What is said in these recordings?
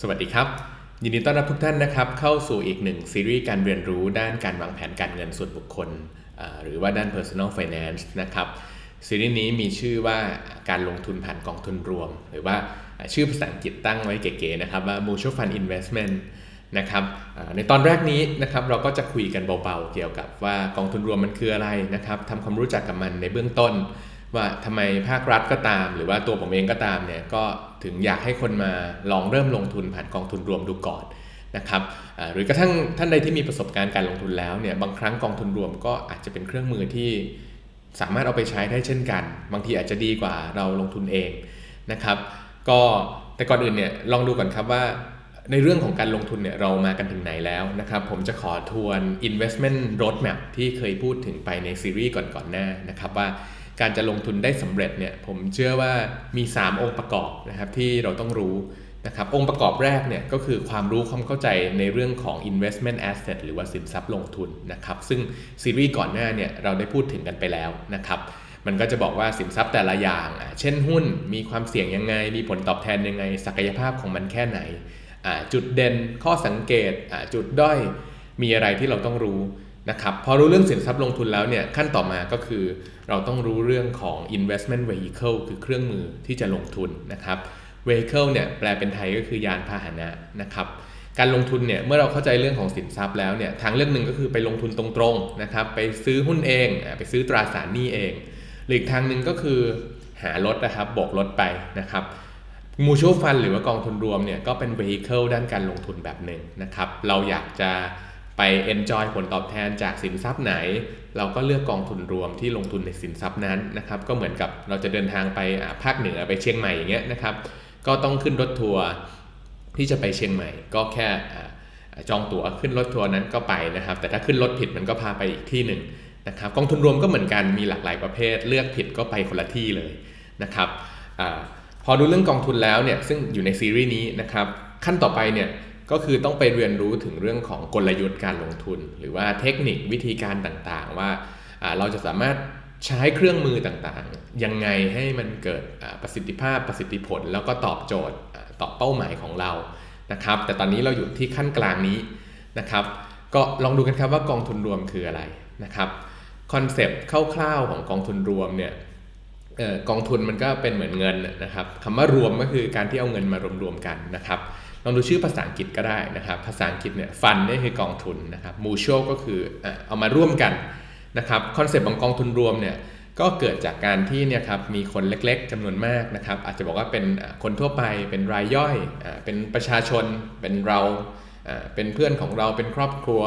สวัสดีครับ ยินดีต้อนรับทุกท่านนะครับ เข้าสู่อีกหนึ่งซีรีส์การเรียนรู้ด้านการวางแผนการเงินส่วนบุคคล หรือว่าด้าน personal finance นะครับซีรีส์นี้มีชื่อว่าการลงทุนผ่านกองทุนรวม หรือว่าชื่อภาษาอังกฤษตั้งไว้เก๋ๆนะครับว่า mutual fund investment นะครับในตอนแรกนี้นะครับเราก็จะคุยกันเบาๆ เกี่ยวกับว่ากองทุนรวมมันคืออะไรนะครับทำความรู้จักกับมันในเบื้องต้น ว่าทำไมภาครัฐก็ตาม หรือว่าตัวผมเองก็ตามเนี่ยก็ ถึงอยากให้คนมาลองเริ่มลงทุนผ่านกองทุนรวมดูก่อนนะครับหรือกระทั่งท่านใดที่มีประสบการณ์การลงทุนแล้วเนี่ยบางครั้งกองทุนรวมก็อาจจะเป็นเครื่องมือที่สามารถเอาไปใช้ได้เช่นกัน บางทีอาจจะดีกว่าเราลงทุนเองนะครับ ก็แต่ก่อนอื่นเนี่ยลองดูก่อนครับว่าในเรื่องของการลงทุนเนี่ยเรามากันถึงไหนแล้วนะครับ ผมจะขอทวน investment roadmap ที่เคยพูดถึงไปในซีรีส์ก่อนๆหน้านะครับว่า การจะลงทุนได้สำเร็จเนี่ยผมเชื่อว่ามี 3 องค์ประกอบนะครับที่เราต้องรู้นะครับองค์ประกอบแรกเนี่ยก็คือความรู้ความเข้าใจในเรื่องของ investment asset หรือว่าสินทรัพย์ลงทุนนะครับซึ่งซีรีส์ก่อนหน้าเนี่ยเราได้พูดถึงกันไปแล้วนะครับมันก็จะบอกว่าสินทรัพย์แต่ละอย่างอะเช่นหุ้นมีความเสี่ยงยังไง มีผลตอบแทนยังไง ศักยภาพของมันแค่ไหน จุดเด่นข้อสังเกตจุดด้อยมีอะไรที่เราต้องรู้นะครับพอรู้เรื่องสินทรัพย์ลงทุนแล้วเนี่ยขั้นต่อมาก็คือ เราต้องรู้เรื่องของ investment vehicle คือเครื่องมือที่จะลงทุนนะครับ vehicle เนี่ยแปลเป็นไทยก็คือยานพาหนะนะครับ การลงทุนเนี่ยเมื่อเราเข้าใจเรื่องของสินทรัพย์แล้วเนี่ยทางเลือกหนึ่งก็คือไปลงทุนตรงๆนะครับ ไปซื้อหุ้นเองไปซื้อตราสารหนี้เองหรืออีกทางหนึ่งก็คือหารถนะครับโบกรถไปนะครับมูชัวฟันหรือว่ากองทุนรวมเนี่ยก็เป็น vehicle ด้านการลงทุนแบบหนึ่งนะครับ เราอยากจะไป enjoy ผลตอบแทนจากสินทรัพย์ไหน เราก็เลือกกองทุนรวมที่ลงทุนในสินทรัพย์นั้นนะครับ ก็เหมือนกับเราจะเดินทางไปภาคเหนือไปเชียงใหม่อย่างเงี้ยนะครับ ก็ต้องขึ้นรถทัวร์ที่จะไปเชียงใหม่ ก็แค่จองตั๋วขึ้นรถทัวร์นั้นก็ไปนะครับ แต่ถ้าขึ้นรถผิดมันก็พาไปอีกที่หนึ่งนะครับ กองทุนรวมก็เหมือนกันมีหลากหลายประเภท เลือกผิดก็ไปคนละที่เลยนะครับอพอดูเรื่องกองทุนแล้วเนี่ยซึ่งอยู่ในซีรีส์นี้นะครับขั้นต่อไปเนี่ย ก็คือต้องไปเรียนรู้ถึงเรื่องของกลยุทธ์การลงทุน หรือว่าเทคนิควิธีการต่างๆ ว่าเราจะสามารถใช้เครื่องมือต่างๆ ยังไงให้มันเกิดประสิทธิภาพประสิทธิผล แล้วก็ตอบโจทย์ตอบเป้าหมายของเรานะครับ แต่ตอนนี้เราอยู่ที่ขั้นกลางนี้นะครับ ก็ลองดูกันครับว่ากองทุนรวมคืออะไรนะครับคอนเซปต์คร่าวๆของกองทุนรวมเนี่ยออกองทุนมันก็เป็นเหมือนเงินนะครับคำว่ารวมก็คือการที่เอาเงินมารวมๆกันนะครับ ลองดูชื่อภาษาอังกฤษก็ได้นะครับ ภาษาอังกฤษเนี่ยฟันนี่คือกองทุนนะครับ mutual ก็คือเอ่อเอามาร่วมกันนะครับคอนเซปต์ของกองทุนรวมเนี่ยก็เกิดจากการที่เนี่ยครับมีคนเล็กๆจำนวนมากนะครับ อาจจะบอกว่าเป็นคนทั่วไปเป็นรายย่อยอ่าเป็นประชาชน เป็นเราอ่าเป็นเพื่อนของเราเป็นครอบครัว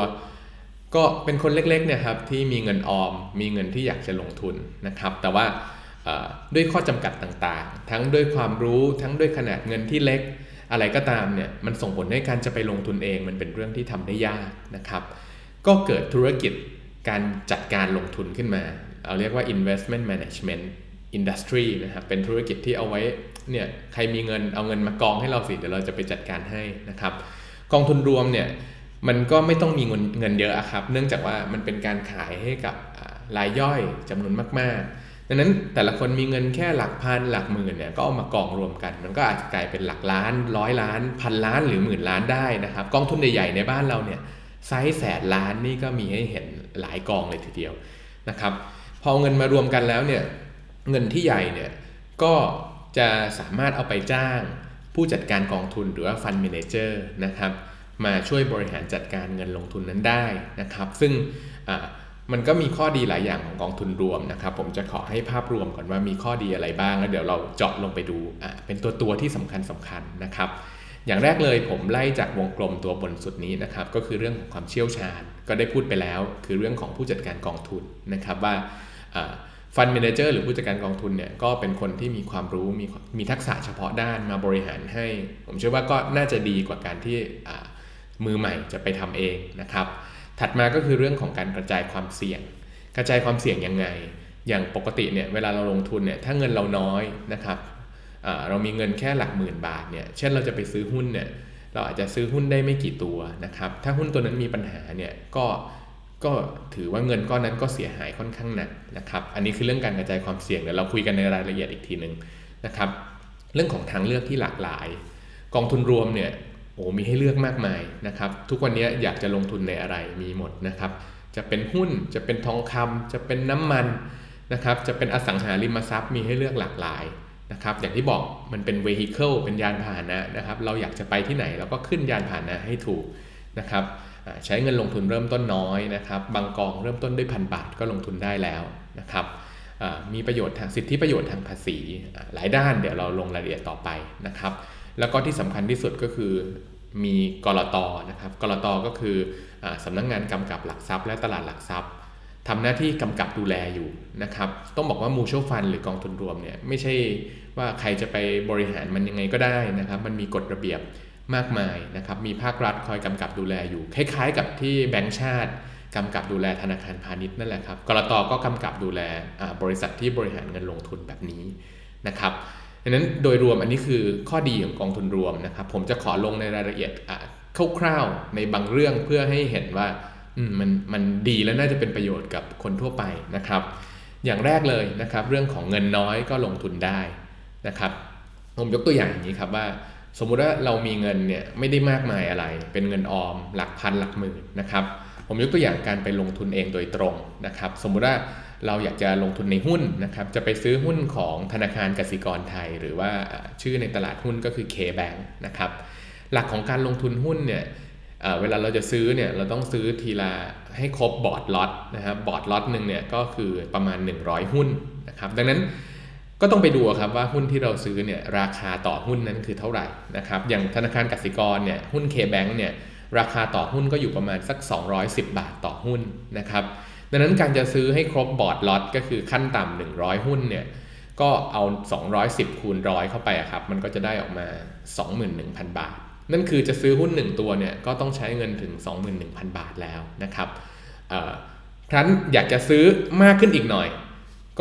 ก็เป็นคนเล็กๆเนี่ยครับที่มีเงินออม มีเงินที่อยากจะลงทุนนะครับ แต่ว่าเอ่อด้วยข้อจำกัดต่างๆ ทั้งด้วยความรู้ทั้งด้วยขนาดเงินที่เล็ก อะไรก็ตามเนี่ยมันส่งผลให้การจะไปลงทุนเองมันเป็นเรื่องที่ทำได้ยากนะครับ ก็เกิดธุรกิจการจัดการลงทุนขึ้นมาเราเรียกว่า investment management industry นะครับเป็นธุรกิจที่เอาไว้เนี่ยใครมีเงินเอาเงินมากองให้เราสิเดี๋ยวเราจะไปจัดการให้นะครับ กองทุนรวมเนี่ยมันก็ไม่ต้องมีเงินเงินเยอะอะครับ เนื่องจากว่ามันเป็นการขายให้กับรายย่อยจำนวนมากๆ ดังนั้นแต่ละคนมีเงินแค่หลักพันหลักหมื่นเนี่ยก็เอามากองรวมกัน มันก็อาจจะกลายเป็นหลักล้านร้อยล้าน พันล้านหรือหมื่นล้านได้นะครับกองทุนใหญ่ๆในบ้านเราเนี่ยไซส์แสนล้านนี่ก็มีให้เห็นหลายกองเลยทีเดียวนะครับพอเงินมารวมกันแล้วเนี่ยเงินที่ใหญ่เนี่ยก็จะสามารถเอาไปจ้าง ผู้จัดการกองทุนหรือว่าฟัน d มนเจอร์นะครับมาช่วยบริหารจัดการเงินลงทุนนั้นได้นะครับ ซึ่งอ่า มันก็มีข้อดีหลายอย่างของกองทุนรวมนะครับ ผมจะขอให้ภาพรวมก่อนว่ามีข้อดีอะไรบ้าง แล้วเดี๋ยวเราเจาะลงไปดูอ่าเป็นตัวตัวที่สำคัญสำคัญนะครับ อย่างแรกเลยผมไล่จากวงกลมตัวบนสุดนี้นะครับ ก็คือเรื่องของความเชี่ยวชาญ ก็ได้พูดไปแล้ว คือเรื่องของผู้จัดการกองทุนนะครับว่าฟัน d มนเจอร์หรือผู้จัดการกองทุนเนี่ยก็เป็นคนที่มีความรู้มีมีทักษะเฉพาะด้านมาบริหารให้ ผมเชื่อว่าก็น่าจะดีกว่าการที่มือใหม่จะไปทำเองนะครับ ถัดมาก็คือเรื่องของการกระจายความเสี่ยง กระจายความเสี่ยงยังไง อย่างปกติเนี่ยเวลาเราลงทุนเนี่ยถ้าเงินเราน้อยนะครับอ่าเรามีเงินแค่หลักหมื่นบาทเนี่ยเช่นเราจะไปซื้อหุ้นเนี่ยเราอาจจะซื้อหุ้นได้ไม่กี่ตัวนะครับถ้าหุ้นตัวนั้นมีปัญหาเนี่ยก็ก็ถือว่าเงินก้อนนั้นก็เสียหายค่อนข้างหนักนะครับอันนี้คือเรื่องการกระจายความเสี่ยงเดี๋ยวเราคุยกันในรายละเอียดอีกทีหนึ่งนะครับเรื่องของทางเลือกที่หลากหลาย กองทุนรวมเนี่ย โอ้มีให้เลือกมากมายนะครับ ทุกวันนี้อยากจะลงทุนในอะไรมีหมดนะครับ จะเป็นหุ้นจะเป็นทองคำจะเป็นน้ำมันนะครับ จะเป็นอสังหาริมทรัพย์มีให้เลือกหลากหลายนะครับอย่างที่บอกมันเป็น vehicle เป็นยานพาหนะนะครับ เราอยากจะไปที่ไหนเราก็ขึ้นยานพาหนะให้ถูกนะครับใช้เงินลงทุนเริ่มต้นน้อยนะครับ บางกองเริ่มต้นด้วยพันบาทก็ลงทุนได้แล้วนะครับมีประโยชน์ทางสิทธิประโยชน์ทางภาษีหลายด้านเดี๋ยวเราลงรายละเอียดต่อไปนะครับ แล้วก็ที่สำคัญที่สุดก็คือมีกรตนะครับกรตก็คืออาสำนักงงานกำกับหลักทรัพย์ และตลาดหลักทรัพย์ทำหน้าที่กำกับดูแลอยู่นะครับ ต้องบอกว่า mutual fund หรือกองทุนรวมเนี่ยไม่ใช่ว่าใครจะไปบริหารมันยังไงก็ได้นะครับ มันมีกฎระเบียบมากมายนะครับ มีภาครัฐคอยกำกับดูแลอยู่ คล้ายๆ กับที่แบงก์ชาติกำกับดูแลธนาคารพาณิชย์นั่นแหละครับกรตก็กำกับดูแลบริษัทที่บริหารเงินลงทุนแบบนี้นะครับ ดังนั้นโดยรวมอันนี้คือข้อดีของกองทุนรวมนะครับ ผมจะขอลงในรายละเอียดคร่าวๆในบางเรื่องเพื่อให้เห็นว่ามมันมันดีและน่าจะเป็นประโยชน์กับคนทั่วไปนะครับ อย่างแรกเลยนะครับ เรื่องของเงินน้อยก็ลงทุนได้นะครับผมยกตัวอย่างอย่างนี้ครับว่า สมมุติว่าเรามีเงินเนี่ยไม่ได้มากมายอะไร เป็นเงินออม หลักพันหลักหมื่นนะครับ ผมยกตัวอย่างการไปลงทุนเองโดยตรงนะครับ สมมุติว่าเราอยากจะลงทุนในหุ้นนะครับ จะไปซื้อหุ้นของธนาคารกสิกรไทย หรือว่าชื่อในตลาดหุ้นก็คือ K-Bank นะครับ หลักของการลงทุนหุ้นเนี่ยเอ่อเวลาเราจะซื้อเนี่ยเราต้องซื้อทีละให้ครบบอร์ดล็อตนะครับบอร์ดล็อตหนึ่งเนี่ยก็คือประมาณ 100 หุ้นนะครับ ดังนั้นก็ต้องไปดูครับว่าหุ้นที่เราซื้อเนี่ยราคาต่อหุ้นนั้นคือเท่าไหร่นะครับ อย่างธนาคารกสิกรเนี่ยหุ้น K-Bank เนี่ย ราคาต่อหุ้นก็อยู่ประมาณสัก 210 บาทต่อหุ้นนะครับ ดังนั้นการจะซื้อให้ครบบอร์ดล็อตก็คือขั้นต่ำ100 หุ้นเนี่ยก็เอา 210 คูณร้อยเข้าไปครับ มันก็จะได้ออกมา 21,000 บาท นั่นคือจะซื้อหุ้น 1 ตัวเนี่ยก็ต้องใช้เงินถึง 21,000 บาทแล้วนะครับครั้นอยากจะซื้อมากขึ้นอีกหน่อย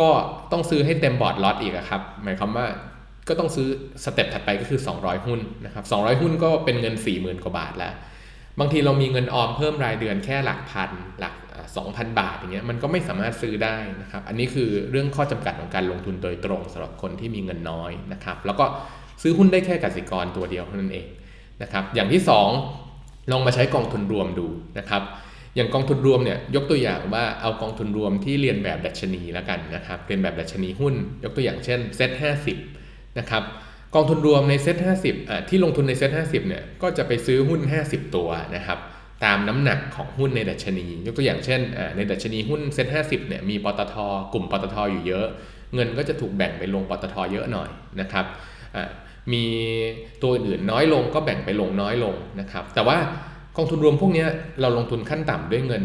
ก็ต้องซื้อให้เต็มบอร์ดล็อตอีกครับ หมายความว่าก็ต้องซื้อสเต็ปถัดไปก็คือ 200 หุ้นนะครับ200 หุ้นก็เป็นเงิน 40,000 กว่าบาทแล้ว บางทีเรามีเงินออมเพิ่มรายเดือนแค่หลักพันหลักสองพันบาทอย่างเงี้ยมันก็ไม่สามารถซื้อได้นะครับ อันนี้คือเรื่องข้อจำกัดของการลงทุนโดยตรงสำหรับคนที่มีเงินน้อยนะครับ แล้วก็ซื้อหุ้นได้แค่กสิกรตัวเดียวเท่านั้นเองนะครับอย่างที่ 2 ลองมาใช้กองทุนรวมดูนะครับ อย่างกองทุนรวมเนี่ยยกตัวอย่างว่าเอากองทุนรวมที่เรียนแบบดัชนีแล้วกันนะครับเรียนแบบดัชนีหุ้น ยกตัวอย่างเช่นเซ็ต50นะครับ กองทุนรวมในเซ็ต50อะที่ลงทุนในเซ็ต50เนี่ยก็จะไปซื้อหุ้น 50 ตัวนะครับตามน้ำหนักของหุ้นในดัชนี ยกตัวอย่างเช่น ในดัชนีหุ้นเซ็ต50เนี่ยมีปตทกลุ่มปตทอยู่เยอะ เงินก็จะถูกแบ่งไปลงปตทเยอะหน่อยนะครับมีตัวอื่นน้อยลงก็แบ่งไปลงน้อยลงนะครับแต่ว่ากองทุนรวมพวกนี้เราลงทุนขั้นต่ำด้วยเงิน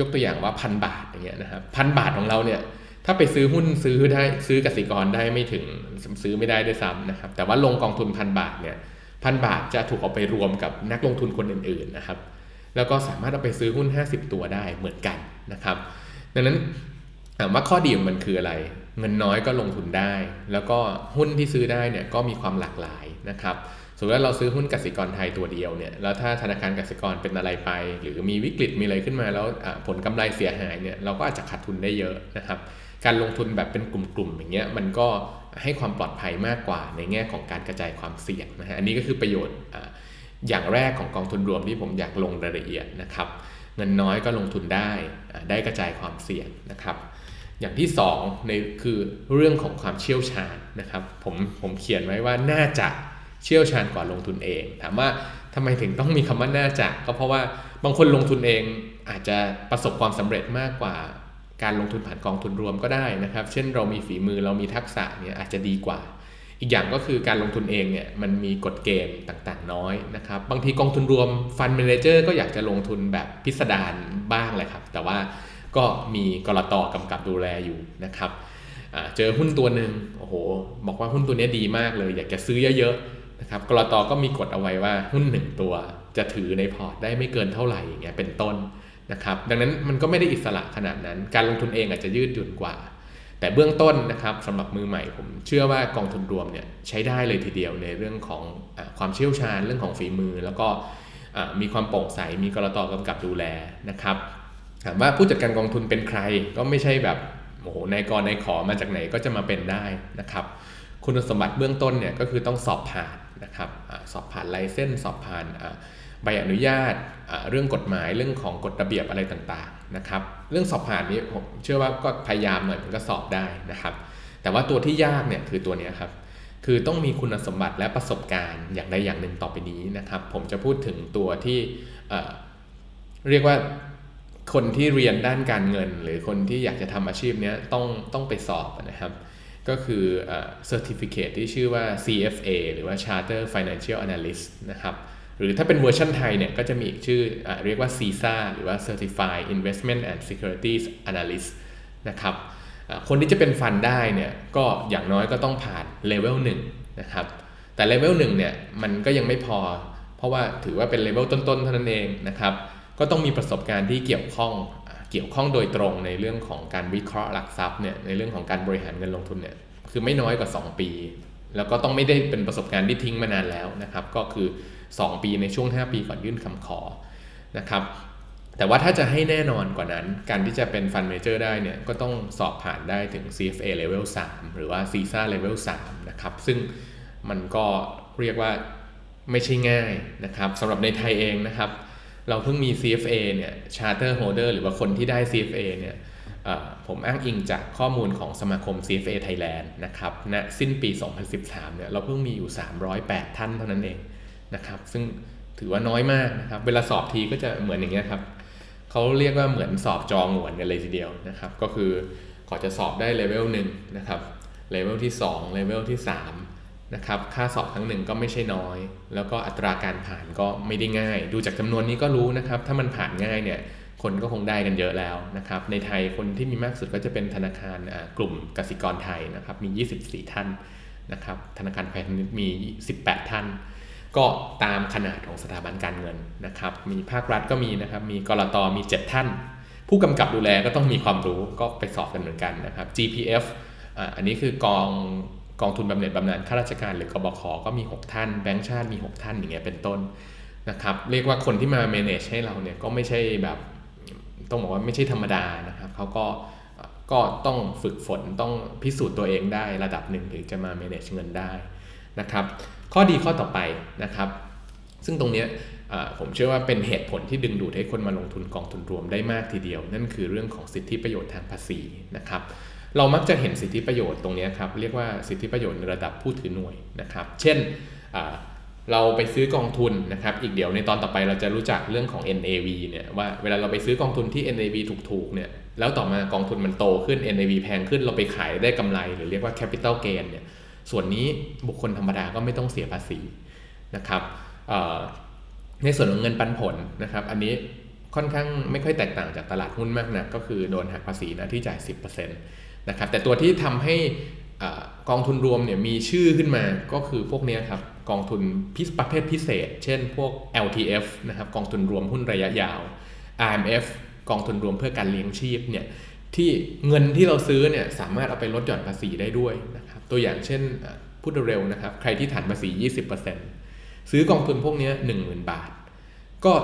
ยกตัวอย่างว่าพันบาทอย่างเงี้ยนะครับพันบาทของเราเนี่ย ถ้าไปซื้อหุ้นซื้อได้ซื้อกสิกรได้ไม่ถึงซื้อไม่ได้ด้วยซ้ำนะครับ แต่ว่าลงกองทุนพันบาทเนี่ยพันบาทจะถูกเอาไปรวมกับนักลงทุนคนอื่นๆนะครับ แล้วก็สามารถเอาไปซื้อหุ้น 50 ตัวได้เหมือนกันนะครับ ดังนั้นถามว่าข้อดีของมันคืออะไร เงินน้อยก็ลงทุนได้ แล้วก็หุ้นที่ซื้อได้เนี่ยก็มีความหลากหลายนะครับสมมติว่าเราซื้อหุ้นกสิกรไทยตัวเดียวเนี่ย แล้วถ้าธนาคารกสิกรเป็นอะไรไป หรือมีวิกฤตมีอะไรขึ้นมาแล้วผลกำไรเสียหายเนี่ย เราก็อาจจะขาดทุนได้เยอะนะครับ การลงทุนแบบเป็นกลุ่มๆอย่างเงี้ยมันก็ให้ความปลอดภัยมากกว่าในแง่ของการกระจายความเสี่ยงนะฮะอันนี้ก็คือประโยชน์อ่าอย่างแรกของกองทุนรวมที่ผมอยากลงรายละเอียดนะครับเงินน้อยก็ลงทุนได้อ่าได้กระจายความเสี่ยงนะครับ อย่างที่2ในคือเรื่องของความเชี่ยวชาญนะครับผมผมเขียนไว้ว่าน่าจะเชี่ยวชาญกว่าลงทุนเอง ถามว่าทำไมถึงต้องมีคำว่าน่าจะก็เพราะว่าบางคนลงทุนเองอาจจะประสบความสำเร็จมากกว่า การลงทุนผ่านกองทุนรวมก็ได้นะครับ เช่นเรามีฝีมือเรามีทักษะเนี่ยอาจจะดีกว่า อีกอย่างก็คือการลงทุนเองเนี่ยมันมีกฎเกณฑ์ต่างๆ น้อยนะครับ บางทีกองทุนรวมฟันเมนเจอร์ก็อยากจะลงทุนแบบพิสดารบ้างแหละครับ แต่ว่าก็มีกรตกำกับดูแลอยู่นะครับเจอหุ้นตัวหนึ่งโอ้โห บอกว่าหุ้นตัวนี้ดีมากเลย อยากจะซื้อเยอะๆนะครับกรตก็มีกฎเอาไว้ว่าหุ้นหนึ่งตัวจะถือในพอร์ตได้ไม่เกินเท่าไหร่อย่างเงี้ยเป็นต้น นะครับดังนั้นมันก็ไม่ได้อิสระขนาดนั้น การลงทุนเองอาจจะยืดหยุ่นกว่า แต่เบื้องต้นนะครับสำหรับมือใหม่ผมเชื่อว่ากองทุนรวมเนี่ยใช้ได้เลยทีเดียวในเรื่องของอความเชี่ยวชาญเรื่องของฝีมือ แล้วก็มีความโปร่งใสมีกรตกำกับดูแลนะครับถามว่าผู้จัดการกองทุนเป็นใครก็ไม่ใช่แบบโอ้โหนายกรนายขอมาจากไหนก็จะมาเป็นได้นะครับ คุณสมบัติเบื้องต้นเนี่ยก็คือต้องสอบผ่าน นะครับอสอบผ่านไลเซนสอบผ่านใบอนุญาตเรื่องกฎหมายเรื่องของกฎระเบียบอะไรต่างๆนะครับ เรื่องสอบผ่านนี้ผมเชื่อว่าก็พยายามหน่อยมันก็สอบได้นะครับ แต่ว่าตัวที่ยากเนี่ยคือตัวนี้ครับคือต้องมีคุณสมบัติและประสบการณ์อย่างใดอย่างหนึ่งต่อไปนี้นะครับ ผมจะพูดถึงตัวที่เรียกว่าคนที่เรียนด้านการเงิน หรือคนที่อยากจะทำอาชีพนี้ต้องต้องไปสอบนะครับ ก็คือ certificate ที่ชื่อว่า CFA หรือว่า Charter Financial Analyst นะครับ หรือถ้าเป็นเวอร์ชันไทยเนี่ยก็จะมีอีกชื่ออเรียกว่า CISA หรือว่า Certified Investment and Securities Analyst นะครับคนที่จะเป็นฟันได้เนี่ยก็อย่างน้อยก็ต้องผ่านเลเวล1นะครับ แต่เลเวล1เนี่ยมันก็ยังไม่พอ เพราะว่าถือว่าเป็นเลเวลต้นๆเท่านั้นเองนะครับ ก็ต้องมีประสบการณ์ที่เกี่ยวข้อง เกี่ยวข้องโดยตรงในเรื่องของการวิเคราะห์หลักทรัพย์เนี่ยในเรื่องของการบริหารเงินลงทุนเนี่ยคือไม่น้อยกว่า 2 ปี แล้วก็ต้องไม่ได้เป็นประสบการณ์ที่ทิ้งมานานแล้วนะครับ ก็คือ 2 ปีในช่วง 5 ปีก่อนยื่นคำขอนะครับ แต่ว่าถ้าจะให้แน่นอนกว่านั้น การที่จะเป็นฟันเมเจอร์ได้เนี่ยก็ต้องสอบผ่านได้ถึง CFA Level 3 หรือว่า CISA Level 3นะครับซึ่งมันก็เรียกว่าไม่ใช่ง่ายนะครับสำหรับในไทยเองนะครับ เราเพิ่งมี CFA เนี่ย Charter Holder หรือว่าคนที่ได้ CFA เนี่ยผมอ้างอิงจากข้อมูลของสมาคม CFA Thailand นะครับณนะสิ้นปี 2013 เนี่ยเราเพิ่งมีอยู่ 308 ท่านเท่านั้นเองนะครับ ซึ่งถือว่าน้อยมากนะครับ เวลาสอบทีก็จะเหมือนอย่างเงี้ยครับเขาเรียกว่าเหมือนสอบจองหวนกันเลยทีเดียวนะครับ ก็คือก่อนจะสอบได้เลเวลหนึ่งนะครับเลเวลที่2เลเวลที่3 นะครับค่าสอบครั้งหนึ่งก็ไม่ใช่น้อย แล้วก็อัตราการผ่านก็ไม่ได้ง่าย ดูจากจำนวนนี้ก็รู้นะครับ ถ้ามันผ่านง่ายเนี่ยคนก็คงได้กันเยอะแล้วนะครับ ในไทยคนที่มีมากสุดก็จะเป็นธนาคารกลุ่มกสิกรไทยนะครับมี 24 ท่านนะครับธนาคารพร์มี 18 ท่าน ก็ตามขนาดของสถาบันการเงินนะครับ มีภาครัฐก็มีนะครับ มีกรตมี 7 ท่าน ผู้กำกับดูแลก็ต้องมีความรู้ก็ไปสอบกันเหมือนกันนะครับ GPF อันนี้คือกอง กองทุนบำเหน็จบำนาญข้าราชการหรือกบขก็มี 6 ท่านแบงก์ชาติมี 6 ท่านอย่างเงี้ยเป็นต้นนะครับเรียกว่าคนที่มา manage ให้เราเนี่ยก็ไม่ใช่แบบต้องบอกว่าไม่ใช่ธรรมดานะครับเขาก็ก็ต้องฝึกฝนต้องพิสูจน์ตัวเองได้ระดับหนึ่งถึงจะมา manage เงินได้นะครับ ข้อดีข้อต่อไปนะครับ ซึ่งตรงเนี้ยผมเชื่อว่าเป็นเหตุผลที่ดึงดูดให้คนมาลงทุนกองทุนรวมได้มากทีเดียว นั่นคือเรื่องของสิทธิประโยชน์ทางภาษีนะครับ เรามักจะเห็นสิทธิประโยชน์ตรงนี้ครับเรียกว่าสิทธิประโยชน์ในระดับผู้ถือหน่วยนะครับ เช่นเราไปซื้อกองทุนนะครับ อีกเดี๋ยวในตอนต่อไปเราจะรู้จักเรื่องของ NAV เนี่ยว่าเวลาเราไปซื้อกองทุนที่ NAV ถูกๆเนี่ยแล้วต่อมากองทุนมันโตขึ้น NAV แพงขึ้นเราไปขายได้กำไรหรือเรียกว่า capital gain เนี่ยส่วนนี้บุคคลธรรมดาก็ไม่ต้องเสียภาษีนะครับในส่วนของเงินปันผลนะครับ อันนี้ค่อนข้างไม่ค่อยแตกต่างจากตลาดหุ้นมากนะก็คือโดนหักภาษีนะที่จ่าย 10%น นะครับแต่ตัวที่ทำให้กองทุนรวมเนี่ยมีชื่อขึ้นมาก็คือพวกนี้ครับกองทุนพิประเภทพิเศษ เช่นพวก LTF นะครับกองทุนรวมหุ้นระยะยาว IMF กองทุนรวมเพื่อการเลี้ยงชีพเนี่ยที่เงินที่เราซื้อเนี่ยสามารถเอาไปลดหย่อนภาษีได้ด้วยนะครับตัวอย่างเช่นพูดเร็วนะครับใครที่ฐานภาษี 20%ซื้อกองทุนพวกนี้10,000 บาท ก็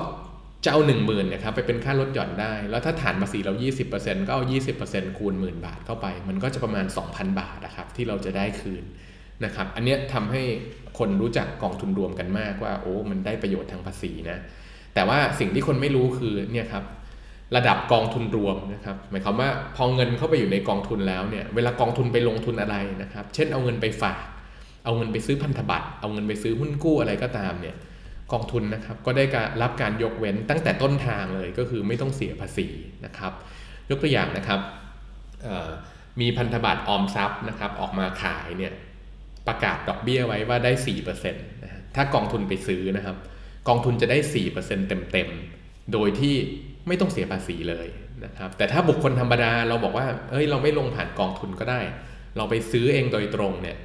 จะเอา 1 0,000นะครับไปเป็นค่าลดหย่อนได้ แล้วถ้าฐานภาษีเรา 20%ก็เอา 20%คูณหมื่นบาทเข้าไป มันก็จะประมาณ 2,000 บาทนะครับที่เราจะได้คืนนะครับอันนี้ทำให้คนรู้จักกองทุนรวมกันมากว่าโอ้มันได้ประโยชน์ทางภาษีนะแต่ว่าสิ่งที่คนไม่รู้คือเนี่ยครับระดับกองทุนรวมนะครับหมายความว่าพอเงินเข้าไปอยู่ในกองทุนแล้วเนี่ยเวลากองทุนไปลงทุนอะไรนะครับ เช่นเอาเงินไปฝาก เอาเงินไปซื้อพันธบัตรเอาเงินไปซื้อหุ้นกู้อะไรก็ตามเนี่ย กองทุนนะครับก็ได้การรับการยกเว้นตั้งแต่ต้นทางเลยก็คือไม่ต้องเสียภาษีนะครับ ยกตัวอย่างนะครับมีพันธบัตรออมทรัพย์นะครับออกมาขายเนี่ยประกาศดอกเบี้ยไว้ว่าได้4%นะถ้ากองทุนไปซื้อนะครับ กองทุนจะได้ 4%เต็มๆ โดยที่ไม่ต้องเสียภาษีเลยนะครับแต่ถ้าบุคคลธรรมดาเราบอกว่าเฮ้ยเราไม่ลงผ่านกองทุนก็ได้ เราไปซื้อเองโดยตรงเนี่ย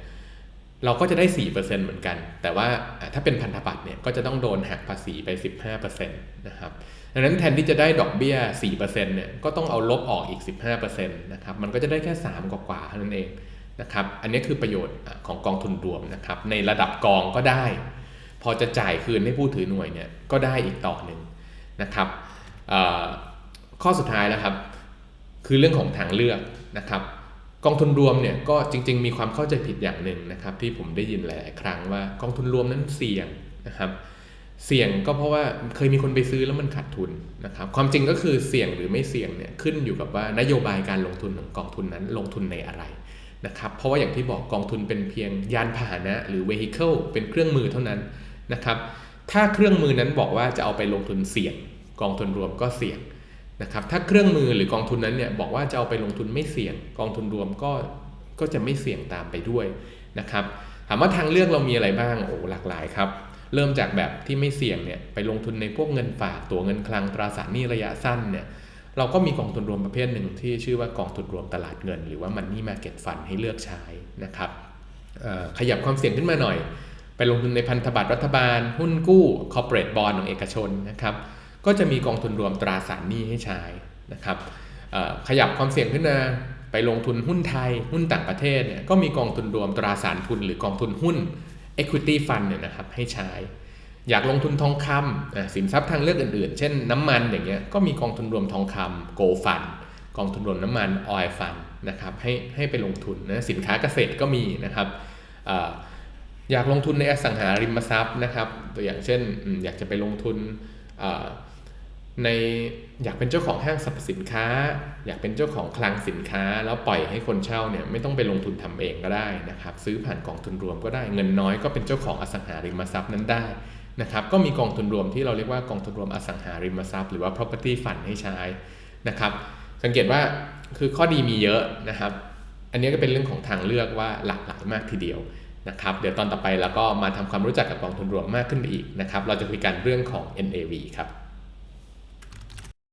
เราก็จะได้ 4%เหมือนกัน แต่ว่าถ้าเป็นพันธบัตรเนี่ยก็จะต้องโดนหักภาษีไป 15%นะครับดังนั้นแทนที่จะได้ดอกเบี้ย 4%เนี่ยก็ต้องเอาลบออกอีก 15%นะครับมันก็จะได้แค่ 3 กว่าๆเท่านั้นเองนะครับอันนี้คือประโยชน์ของกองทุนรวมนะครับในระดับกองก็ได้ พอจะจ่ายคืนให้ผู้ถือหน่วยเนี่ยก็ได้อีกต่อหนึ่งนะครับข้อสุดท้ายแล้วครับ คือเรื่องของทางเลือกนะครับ กองทุนรวมเนี่ยก็จริง ๆ มีความเข้าใจผิดอย่างหนึ่งนะครับ ที่ผมได้ยินหลายครั้งว่ากองทุนรวมนั้นเสี่ยงนะครับ เสี่ยงก็เพราะว่าเคยมีคนไปซื้อแล้วมันขาดทุนนะครับ ความจริงก็คือเสี่ยงหรือไม่เสี่ยงเนี่ยขึ้นอยู่กับว่านโยบายการลงทุนของกองทุนนั้นลงทุนในอะไรนะครับ เพราะว่าอย่างที่บอกกองทุนเป็นเพียงยานพาหนะหรือ vehicle เป็นเครื่องมือเท่านั้นนะครับ ถ้าเครื่องมือนั้นบอกว่าจะเอาไปลงทุนเสี่ยง กองทุนรวมก็เสี่ยง นะครับถ้าเครื่องมือหรือกองทุนนั้นเนี่ยบอกว่าจะเอาไปลงทุนไม่เสี่ยง กองทุนรวมก็ก็จะไม่เสี่ยงตามไปด้วยนะครับถามว่าทางเลือกเรามีอะไรบ้างโอ้หลากหลายครับ เริ่มจากแบบที่ไม่เสี่ยงเนี่ยไปลงทุนในพวกเงินฝากตัวเงินคลังตราสารหนี้ระยะสั้นเนี่ยเราก็มีกองทุนรวมประเภทหนึ่งที่ชื่อว่ากองทุนรวมตลาดเงิน หรือว่า Money Market Fund ให้เลือกใช้นะครับขยับความเสี่ยงขึ้นมาหน่อย ไปลงทุนในพันธบัตรรัฐบาล หุ้นกู้ corporate bond ของเอกชนนะครับ ก็จะมีกองทุนรวมตราสารหนี้ให้ใช้นะครับขยับความเสี่ยงขึ้นมาไปลงทุนหุ้นไทย หุ้นต่างประเทศเนี่ยก็มีกองทุนรวมตราสารทุนหรือกองทุนหุ้น equity fund เนี่ยนะครับให้ใช้ อยากลงทุนทองคำสินทรัพย์ทางเลือกอื่นๆ เช่นน้ำมันอย่างเงี้ยก็มีกองทุนรวมทองคำ Go Fund กองทุนรวมน้ำมัน Oil Fund นะครับให้ให้ไปลงทุนนะสินค้าเกษตรก็มีนะครับออยากลงทุนในอสังหาริมทรัพย์นะครับตัวอย่างเช่นอยากจะไปลงทุน ในอยากเป็นเจ้าของห้างสรรพสินค้า อยากเป็นเจ้าของคลังสินค้า แล้วปล่อยให้คนเช่าเนี่ยไม่ต้องไปลงทุนทำเองก็ได้นะครับ ซื้อผ่านกองทุนรวมก็ได้เงินน้อยก็เป็นเจ้าของอสังหาริมทรัพย์นั้นได้นะครับก็มีกองทุนรวมที่เราเรียกว่ากองทุนรวมอสังหาริมทรัพย์หรือว่า property fund ให้ใช้นะครับสังเกตว่าคือข้อดีมีเยอะนะครับ อันนี้ก็เป็นเรื่องของทางเลือกว่าหลากหลายมากทีเดียวนะครับ เดี๋ยวตอนต่อไปเราก็มาทำความรู้จักกับกองทุนรวมมากขึ้นไปอีกนะครับ เราจะคุยกันเรื่องของ NAV ครับ